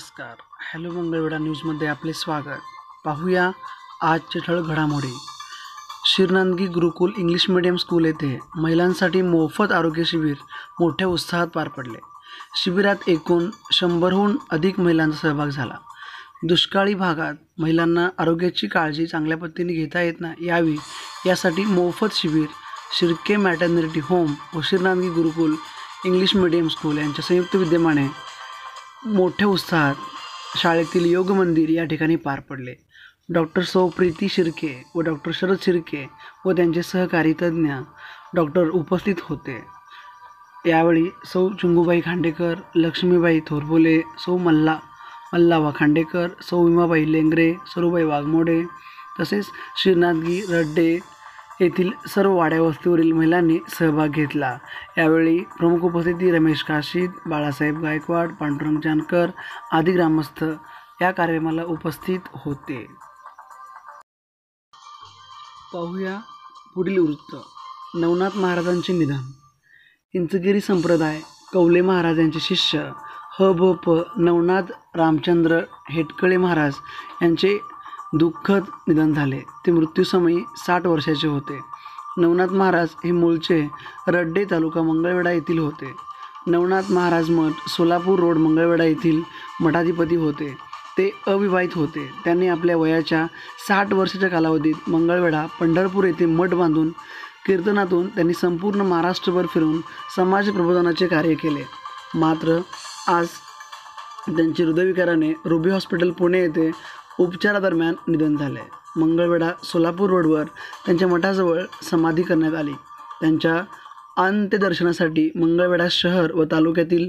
नमस्कार. हॅलो मंगळवेढा न्यूजमध्ये आपले स्वागत. पाहूया आजचे ठळक घडामोडी Shirnandgi Gurukul English medium school येथे महिलांसाठी मोफत आरोग्य शिबिर मोठ्या उत्साहात पार पडले. शिबिरात एकूण शंभरहून अधिक महिलांचा सहभाग झाला. दुष्काळी भागात महिलांना आरोग्याची काळजी चांगल्या पद्धतीने घेता येत ना यावी यासाठी मोफत शिबिर शिर्के मॅटर्निटी होम व Shirnandgi Gurukul English medium school यांच्या संयुक्त विद्यमाने मोठ्या उत्साहात शाळेतील योग मंदिर या ठिकाणी पार पडले. डॉक्टर सौ प्रीती शिर्के व डॉक्टर शरद शिर्के व त्यांचे सहकारी तज्ज्ञ डॉक्टर उपस्थित होते. यावेळी सौ चुंगूबाई खांडेकर लक्ष्मीबाई थोरबोले सौ मल्ला मल्लावा खांडेकर सौ विमाबाई लेंगरे सरूबाई वाघमोडे तसेच श्रीनाथगी रड्डे येथील सर्व वाड्या वस्तीवरील महिलांनी सहभाग घेतला. यावेळी प्रमुख उपस्थिती रमेश काशीद बाळासाहेब गायकवाड पांडुरंग जानकर आदी ग्रामस्थ या कार्यक्रमाला उपस्थित होते. पाहूया पुढील वृत्त. नवनाथ महाराजांचे निधन. इंचगिरी संप्रदाय कौले महाराज यांचे शिष्य ह भ प नवनाथ रामचंद्र हेटकळे महाराज यांचे दुःखद निधन झाले. ते मृत्यूसमयी साठ वर्षाचे होते. नवनाथ महाराज हे मूळचे रड्डे तालुका मंगळवेढा येथील होते. नवनाथ महाराज मठ सोलापूर रोड मंगळवेढा येथील मठाधिपती होते. ते अविवाहित होते. त्यांनी आपल्या वयाच्या साठ वर्षाच्या कालावधीत मंगळवेढा पंढरपूर येथे मठ बांधून कीर्तनातून त्यांनी संपूर्ण महाराष्ट्रभर फिरून समाज प्रबोधनाचे कार्य केले. मात्र आज त्यांचे हृदयविकाराने रुबी हॉस्पिटल पुणे येथे उपचारादरम्यान निधन झाले. मंगळवेढा सोलापूर रोडवर त्यांच्या मठाजवळ समाधी करण्यात आली. त्यांच्या अंत्यदर्शनासाठी मंगळवेढा शहर व तालुक्यातील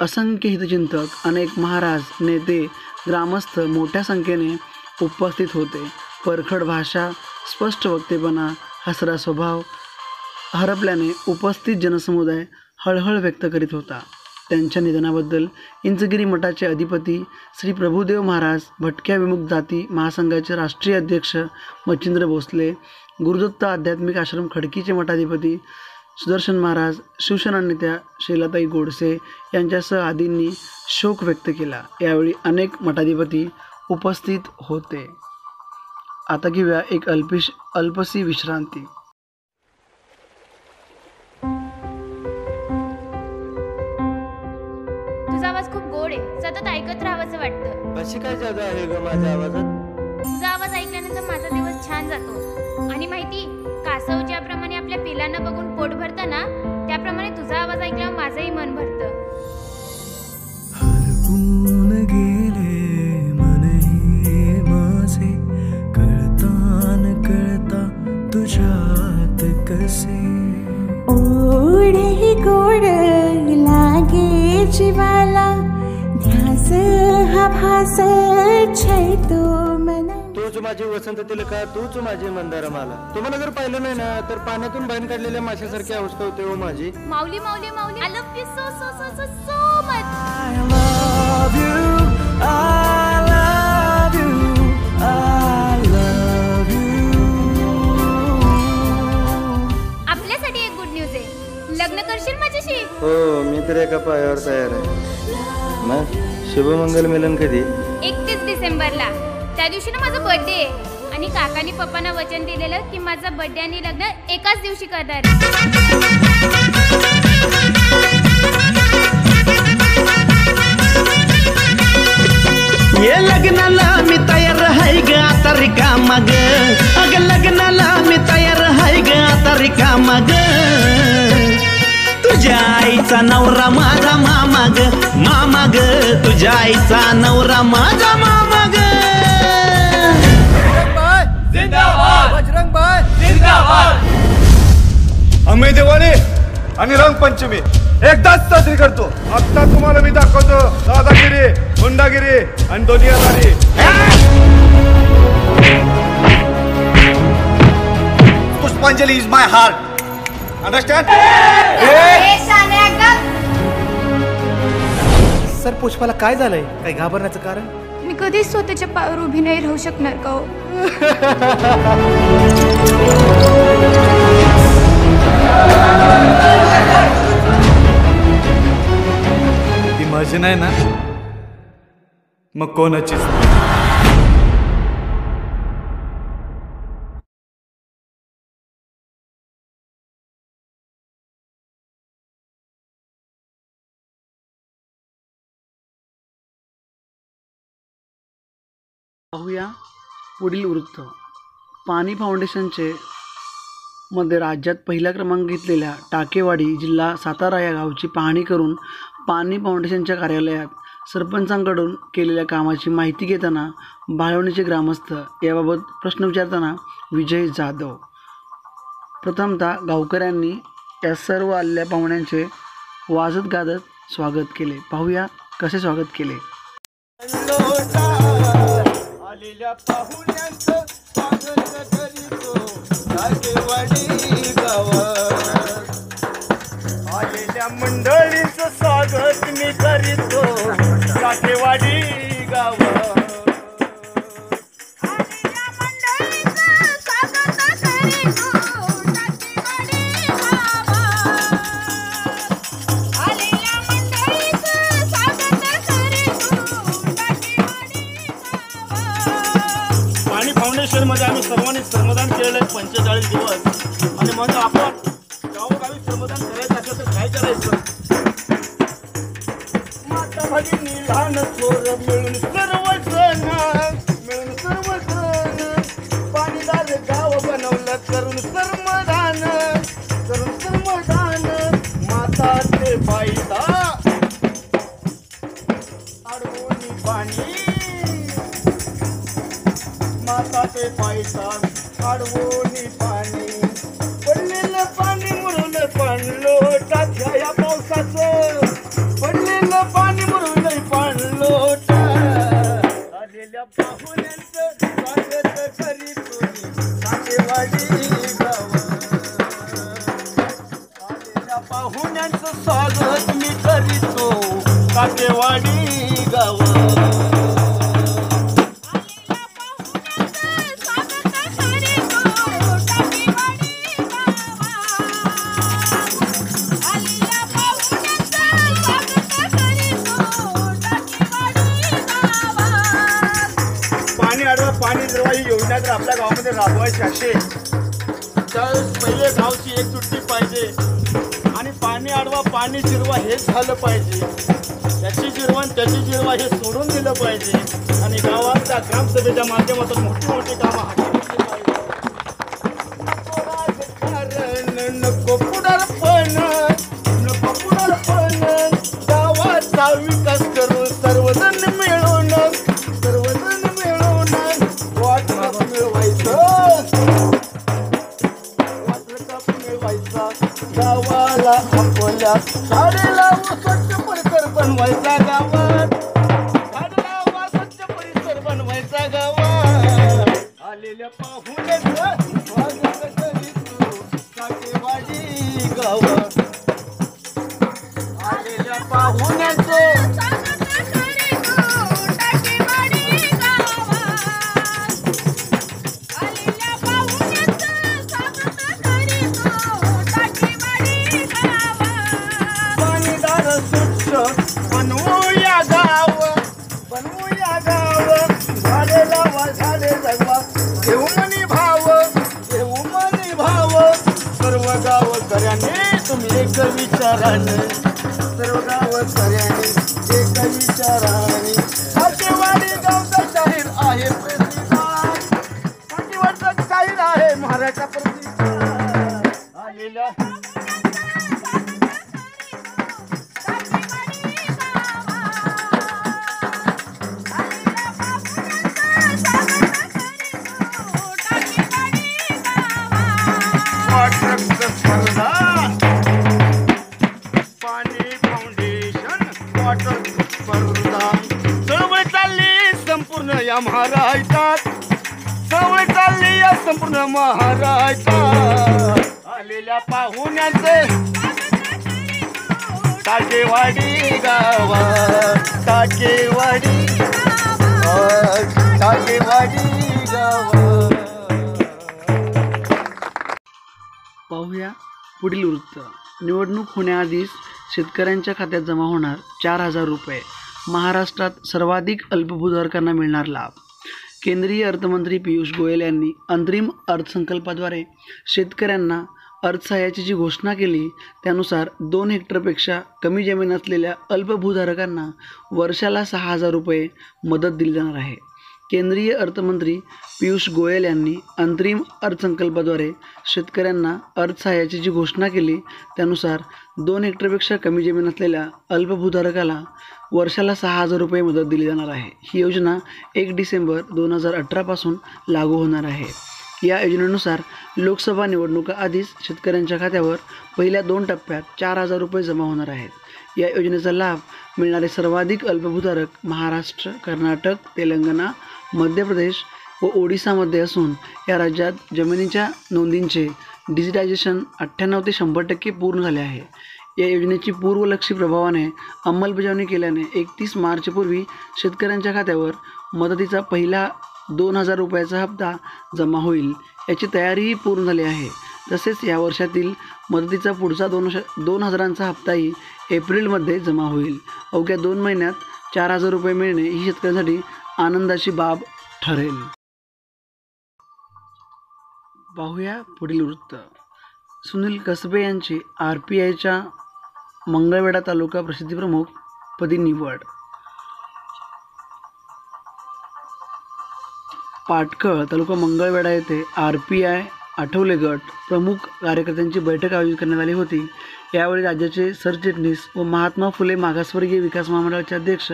असंख्य हितचिंतक अनेक महाराज नेते ग्रामस्थ मोठ्या संख्येने उपस्थित होते. परखड भाषा स्पष्ट वक्तेपणा हसरा स्वभाव हरपल्याने उपस्थित जनसमुदाय हळहळ व्यक्त करीत होता. त्यांच्या निधनाबद्दल इंचगिरी मठाचे अधिपती श्री प्रभुदेव महाराज भटक्या विमुक्त जाती महासंघाचे राष्ट्रीय अध्यक्ष मच्छिंद्र भोसले गुरुदत्त आध्यात्मिक आश्रम खडकीचे मठाधिपती सुदर्शन महाराज शिवसेना नेत्या शैलाताई गोडसे यांच्यासह आदींनी शोक व्यक्त केला. यावेळी अनेक मठाधिपती उपस्थित होते. आता घेऊया एक अल्पिश अल्पसी विश्रांती. 시까지 하다 읽음하자마자 तूच माझी वसंत तिलका तूच माझी मंदार माला तुम्हाला जर पाहिलं नाही ना तर पाण्यातून बाहेर काढलेल्या माशासारखी अवस्था होते हो माझी. माऊली माऊली माऊली. I love you so so so so so much I love you, I love you, I love you. आपल्यासाठी एक गुड न्यूज आहे. लग्न करशील माझ्याशी? हो मी तर एका पायावर तयार आहे. मग? शुभमंगल मिलन कधी? एकतीस डिसेंबरला. त्या दिवशी ना माझा बर्थडे आहे. आणि काकानी पप्पांना वचन दिलेलं की माझा बर्थडे आणि लग्न एकाच दिवशी करणार. आहे. ये लग्नाला मी तयार हाय ग आता रिकामा ग. आईचा नवरा माझा मामा ग मामा ग तुझ्या आईचा नवरा माझा मामा ग आम्ही दिवाळी आणि रंगपंचमी एकदाच साजरी करतो. आता तुम्हाला मी दाखवतो. दादागिरी गुंडागिरी आणि दोनियादारी Pushpanjali is my heart understand sir पुष्पाला काय झालंय? काही घाबरण्याचं कारण? मी कधीच स्वतःच्या पायावर उभी नाही राहू शकणार का हो? ती मर्जी नाही ना? मग कोणाचीच पाहूया पुढील वृत्त. पाणी फाउंडेशनचे मध्ये राज्यात पहिला क्रमांक घेतलेल्या टाकेवाडी जिल्हा सातारा या गावची पाहणी करून पाणी फाउंडेशनच्या कार्यालयात सरपंचांकडून केलेल्या कामाची माहिती घेताना बाळवणीचे ग्रामस्थ याबाबत प्रश्न विचारताना विजय जाधव. प्रथमतः गावकऱ्यांनी या सर्व आलेल्या पाहुण्यांचे वाजत गाजत स्वागत केले. पाहूया कसे स्वागत केले? आलेल्या पाहुण्यांचं स्वागत करीतो. राजेवाडी गावात. आलेल्या मंडळीचं स्वागत मी करीतो. राजेवाडी गावात. मध्ये आम्ही सर्वांनी श्रमदान केलेलं आहे. पंचेचाळीस दिवस. माताचे पायसान अडवून पाणी. पडलेलं पाणी म्हणून पाणलो टाक्या या पावसाचं. पडलेलं पाणी म्हणून पाणलो आलेल्या पाहुण्यांचं स्वागत करी तुम्ही काटेवाडी आलेल्या पाहुण्यांचं स्वागत मी करीतो काटेवाडी गावा अडवा ही योजना जर आपल्या गावामध्ये राबवायची असेल तर पहिले गावची एक सुट्टी पाहिजे आणि पाणी आडवा पाणी जिरवा हेच झालं पाहिजे. त्याची जिरवा त्याची जिरवा हे सोडून दिलं पाहिजे. आणि गावाच्या ग्रामसभेच्या माध्यमातून मोठी मोठी कामं हाती घेतली पाहिजे. नको गावाला अकोल्या शाळेला स्वच्छ परिसर बनवायचा गावात. झाडाला वा स्वच्छ परिसर बनवायचा गावात. आलेल्या पाहुण्याचं स्वागत करीत काटेवाडी गावात. विचाराने. सर्व गाव एक विचाराने काटेवाडी गावचा शाहीर आहे प्रतिसाद काटेवाडचा शाहीर आहे महाराजा महाराजा. आलेल्या पाहुण्याचे टाकेवाडी गावा टाकेवाडी टाकेवाडी पाहूया पुढील वृत्त. निवडणूक होण्याआधीच शेतकऱ्यांच्या खात्यात जमा होणार चार हजार रुपये. महाराष्ट्रात सर्वाधिक अल्पभूधारकांना मिळणार लाभ. केंद्रीय अर्थमंत्री पियुष गोयल यांनी अंतरिम अर्थसंकल्पाद्वारे शेतकऱ्यांना अर्थसहाय्याची जी घोषणा केली त्यानुसार दोन हेक्टरपेक्षा कमी जमीन असलेल्या अल्पभूधारकांना वर्षाला सहा हजार रुपये मदत दिली जाणार आहे. केंद्रीय अर्थमंत्री पियुष गोयल यांनी अंतरिम अर्थसंकल्पाद्वारे शेतकऱ्यांना अर्थसहाय्याची जी घोषणा केली त्यानुसार दोन हेक्टरपेक्षा कमी जमीन असलेल्या अल्पभूधारकाला वर्षाला सहा हजार रुपये मदत दिली जाणार आहे. ही योजना एक डिसेंबर दोन हजार अठरापासून लागू होणार आहे. या योजनेनुसार लोकसभा निवडणुका आधीच शेतकऱ्यांच्या खात्यावर पहिल्या दोन टप्प्यात चार हजार रुपये जमा होणार आहेत. या योजनेचा लाभ मिळणारे सर्वाधिक अल्पभूधारक महाराष्ट्र कर्नाटक तेलंगणा मध्य प्रदेश व ओडिसामध्ये असून या राज्यात जमिनीच्या नोंदींचे डिजिटायझेशन अठ्ठ्याण्णव ते शंभर टक्के पूर्ण झाले आहे. या योजनेची पूर्वलक्षी प्रभावाने अंमलबजावणी केल्याने एकतीस मार्चपूर्वी शेतकऱ्यांच्या खात्यावर मदतीचा पहिला दोन हजार रुपयाचा हप्ता जमा होईल याची तयारीही पूर्ण झाली आहे. तसेच या वर्षातील मदतीचा पुढचा दोन दोन हजारांचा हप्ताही एप्रिलमध्ये जमा होईल. अवघ्या दोन महिन्यात चार हजार रुपये मिळणे ही शेतकऱ्यांसाठी आनंदाची बाब ठरेल. पाहूया पुढील वृत्त. सुनील कसबे यांची आर पी आयच्या मंगळवेढा तालुका प्रसिद्धीप्रमुख पदी निवड. पाटकळ तालुका मंगळवेढा येथे आर पी आय आठवले गट. प्रमुख कार्यकर्त्यांची बैठक आयोजित करण्यात आली होती. यावेळी राज्याचे सरचिटणीस व महात्मा फुले मागासवर्गीय विकास महामंडळाचे अध्यक्ष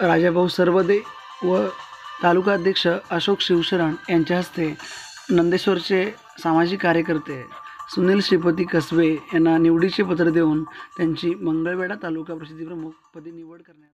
राजाभाऊ सरवदे व तालुका अध्यक्ष अशोक शिवशरण यांच्या हस्ते नंदेश्वरचे सामाजिक कार्यकर्ते सुनील श्रीपती कसबे यांना निवडीचे पत्र देऊन त्यांची मंगळवेढा तालुका प्रसिद्धीप्रमुख पदी निवड करण्यात